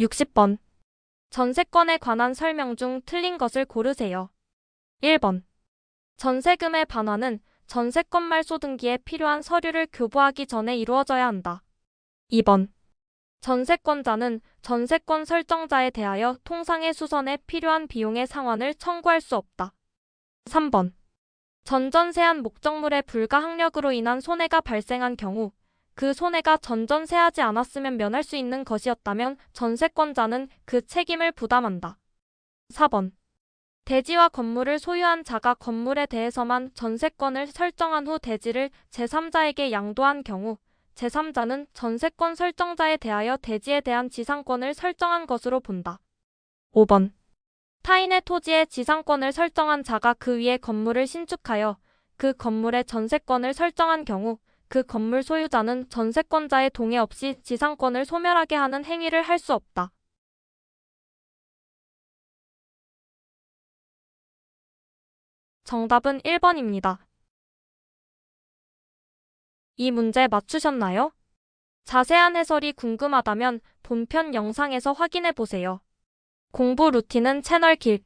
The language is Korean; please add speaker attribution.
Speaker 1: 60번. 전세권에 관한 설명 중 틀린 것을 고르세요. 1번. 전세금의 반환은 전세권 말소 등기에 필요한 서류를 교부하기 전에 이루어져야 한다. 2번. 전세권자는 전세권 설정자에 대하여 통상의 수선에 필요한 비용의 상환을 청구할 수 없다. 3번. 전전세한 목적물의 불가항력으로 인한 손해가 발생한 경우 그 손해가 전전세하지 않았으면 면할 수 있는 것이었다면 전세권자는 그 책임을 부담한다. 4번. 대지와 건물을 소유한 자가 건물에 대해서만 전세권을 설정한 후 대지를 제3자에게 양도한 경우 제3자는 전세권 설정자에 대하여 대지에 대한 지상권을 설정한 것으로 본다. 5번. 타인의 토지에 지상권을 설정한 자가 그 위에 건물을 신축하여 그 건물의 전세권을 설정한 경우 그 건물 소유자는 전세권자의 동의 없이 지상권을 소멸하게 하는 행위를 할 수 없다. 정답은 1번입니다. 이 문제 맞추셨나요? 자세한 해설이 궁금하다면 본편 영상에서 확인해 보세요. 공부 루틴은 채널 길